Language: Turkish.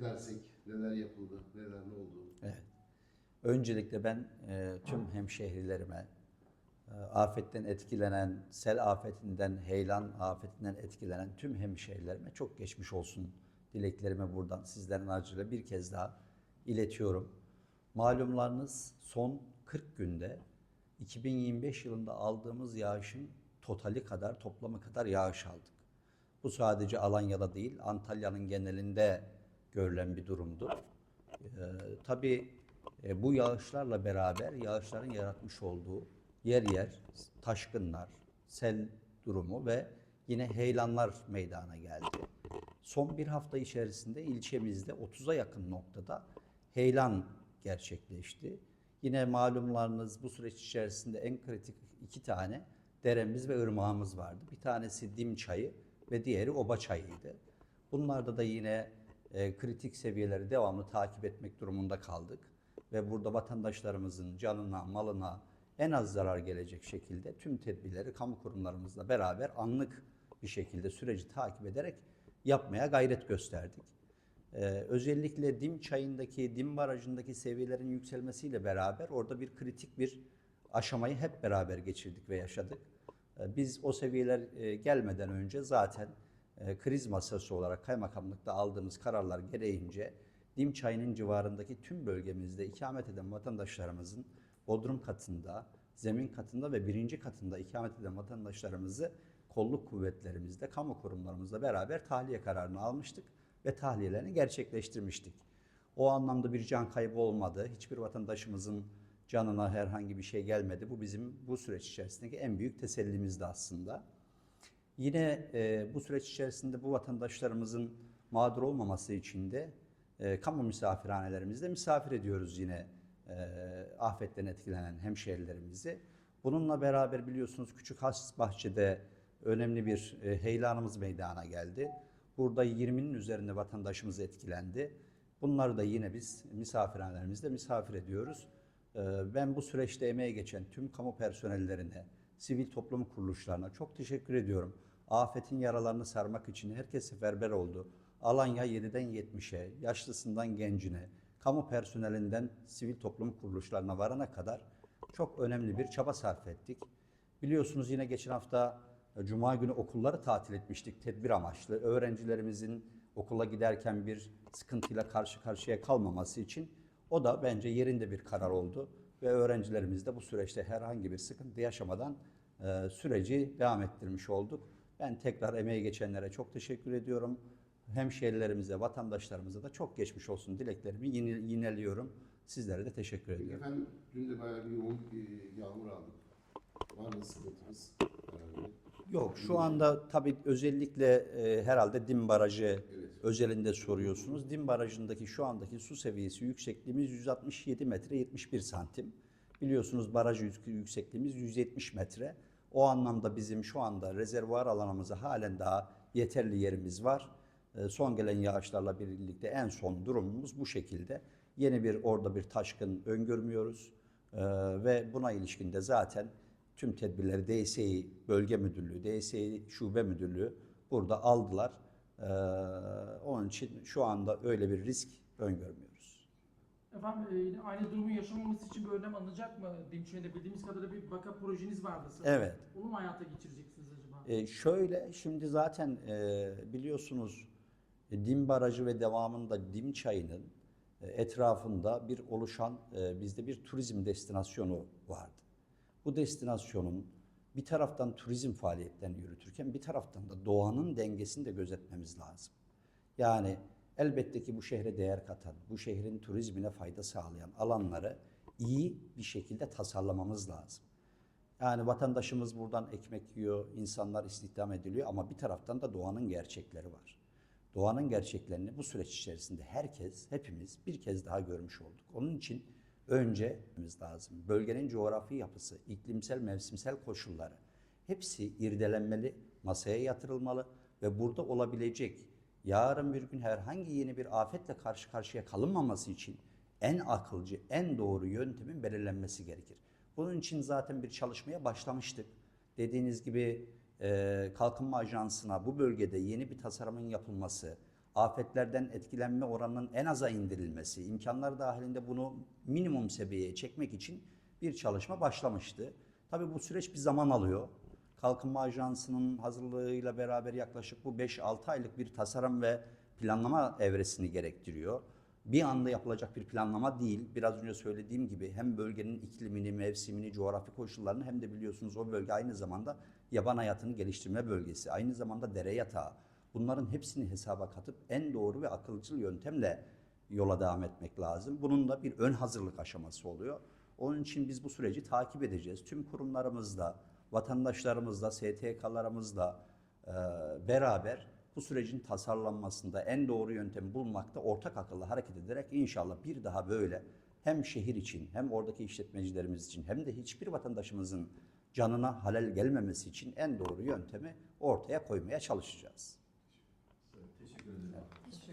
dersek neler yapıldı, neler ne oldu? Evet. Öncelikle ben e, tüm hemşehrilerime e, afetten etkilenen, sel afetinden, heyelan afetinden etkilenen tüm hemşehrilerime çok geçmiş olsun dileklerimi buradan sizlerin aracılığıyla bir kez daha iletiyorum. Malumlarınız son 40 günde 2025 yılında aldığımız yağışın totali kadar, toplamı kadar yağış aldık. Bu sadece Alanya'da değil, Antalya'nın genelinde görülen bir durumdu. Ee, tabii e, bu yağışlarla beraber yağışların yaratmış olduğu yer yer taşkınlar, sel durumu ve yine heyelanlar meydana geldi. Son bir hafta içerisinde ilçemizde 30'a yakın noktada heyelan gerçekleşti. Yine malumlarınız bu süreç içerisinde en kritik iki tane deremiz ve ırmağımız vardı. Bir tanesi Dim Çayı ve diğeri Oba Çayı'ydı. Bunlarda da yine e, kritik seviyeleri devamlı takip etmek durumunda kaldık. Ve burada vatandaşlarımızın canına, malına en az zarar gelecek şekilde tüm tedbirleri kamu kurumlarımızla beraber anlık bir şekilde süreci takip ederek yapmaya gayret gösterdik. Ee, özellikle Dim çayındaki, Dim barajındaki seviyelerin yükselmesiyle beraber orada bir kritik bir aşamayı hep beraber geçirdik ve yaşadık. Ee, biz o seviyeler e, gelmeden önce zaten e, kriz masası olarak kaymakamlıkta aldığımız kararlar gereğince Dim çayının civarındaki tüm bölgemizde ikamet eden vatandaşlarımızın bodrum katında, zemin katında ve birinci katında ikamet eden vatandaşlarımızı kolluk kuvvetlerimizde, kamu kurumlarımızla beraber tahliye kararını almıştık ve tahliyelerini gerçekleştirmiştik. O anlamda bir can kaybı olmadı. Hiçbir vatandaşımızın canına herhangi bir şey gelmedi. Bu bizim bu süreç içerisindeki en büyük tesellimizdi aslında. Yine e, bu süreç içerisinde bu vatandaşlarımızın mağdur olmaması için de e, kamu misafirhanelerimizde misafir ediyoruz yine e, afetten etkilenen hemşehrilerimizi. Bununla beraber biliyorsunuz Küçük Has Bahçe'de önemli bir e, heyelanımız meydana geldi. Burada 20'nin üzerinde vatandaşımız etkilendi. Bunları da yine biz misafirhanelerimizde misafir ediyoruz. E, ben bu süreçte emeğe geçen tüm kamu personellerine, sivil toplum kuruluşlarına çok teşekkür ediyorum. Afetin yaralarını sarmak için herkes seferber oldu. Alanya 7'den 70'e, yaşlısından gencine, kamu personelinden sivil toplum kuruluşlarına varana kadar çok önemli bir çaba sarf ettik. Biliyorsunuz yine geçen hafta e, Cuma günü okulları tatil etmiştik tedbir amaçlı. Öğrencilerimizin okula giderken bir sıkıntıyla karşı karşıya kalmaması için o da bence yerinde bir karar oldu. Ve öğrencilerimiz de bu süreçte herhangi bir sıkıntı yaşamadan e, süreci devam ettirmiş olduk. Ben tekrar emeği geçenlere çok teşekkür ediyorum. Hemşehrilerimize, vatandaşlarımıza da çok geçmiş olsun dileklerimi yine, yineliyorum. Sizlere de teşekkür Peki ediyorum. efendim dün de bayağı bir yoğun bir yağmur aldık. Var mı sıkıntımız? herhalde? Yok şu anda tabii özellikle e, herhalde Dim Barajı Evet. özelinde soruyorsunuz. Dim Barajı'ndaki şu andaki su seviyesi yüksekliğimiz 167 metre 71 santim. Biliyorsunuz baraj yük- yüksekliğimiz 170 metre. O anlamda bizim şu anda rezervuar alanımıza halen daha yeterli yerimiz var. E, son gelen yağışlarla birlikte en son durumumuz bu şekilde. Yeni bir orada bir taşkın öngörmüyoruz. E, ve buna ilişkin de zaten tüm tedbirleri DSİ Bölge Müdürlüğü, DSİ Şube Müdürlüğü burada aldılar. Ee, onun için şu anda öyle bir risk öngörmüyoruz. Efendim e, aynı durumun yaşamaması için bir önlem alınacak mı? Dimşehir'de bildiğimiz kadarıyla bir backup projeniz vardı sanırım. Evet. Onu mu hayata geçireceksiniz acaba? Ee, şöyle şimdi zaten e, biliyorsunuz e, Dim Barajı ve devamında Dim Çayı'nın e, etrafında bir oluşan e, bizde bir turizm destinasyonu vardı. Bu destinasyonun bir taraftan turizm faaliyetlerini yürütürken bir taraftan da doğanın dengesini de gözetmemiz lazım. Yani elbette ki bu şehre değer katan, bu şehrin turizmine fayda sağlayan alanları iyi bir şekilde tasarlamamız lazım. Yani vatandaşımız buradan ekmek yiyor, insanlar istihdam ediliyor ama bir taraftan da doğanın gerçekleri var. Doğanın gerçeklerini bu süreç içerisinde herkes, hepimiz bir kez daha görmüş olduk. Onun için önce lazım. Bölgenin coğrafi yapısı, iklimsel, mevsimsel koşulları hepsi irdelenmeli, masaya yatırılmalı ve burada olabilecek yarın bir gün herhangi yeni bir afetle karşı karşıya kalınmaması için en akılcı, en doğru yöntemin belirlenmesi gerekir. Bunun için zaten bir çalışmaya başlamıştık. Dediğiniz gibi e, Kalkınma Ajansı'na bu bölgede yeni bir tasarımın yapılması, afetlerden etkilenme oranının en aza indirilmesi, imkanlar dahilinde bunu minimum seviyeye çekmek için bir çalışma başlamıştı. Tabii bu süreç bir zaman alıyor. Kalkınma Ajansı'nın hazırlığıyla beraber yaklaşık bu 5-6 aylık bir tasarım ve planlama evresini gerektiriyor. Bir anda yapılacak bir planlama değil. Biraz önce söylediğim gibi hem bölgenin iklimini, mevsimini, coğrafi koşullarını hem de biliyorsunuz o bölge aynı zamanda yaban hayatını geliştirme bölgesi. Aynı zamanda dere yatağı. Bunların hepsini hesaba katıp en doğru ve akılcıl yöntemle yola devam etmek lazım. Bunun da bir ön hazırlık aşaması oluyor. Onun için biz bu süreci takip edeceğiz. Tüm kurumlarımızla, vatandaşlarımızla, STK'larımızla e, beraber bu sürecin tasarlanmasında en doğru yöntemi bulmakta ortak akılla hareket ederek inşallah bir daha böyle hem şehir için hem oradaki işletmecilerimiz için hem de hiçbir vatandaşımızın canına halel gelmemesi için en doğru yöntemi ortaya koymaya çalışacağız.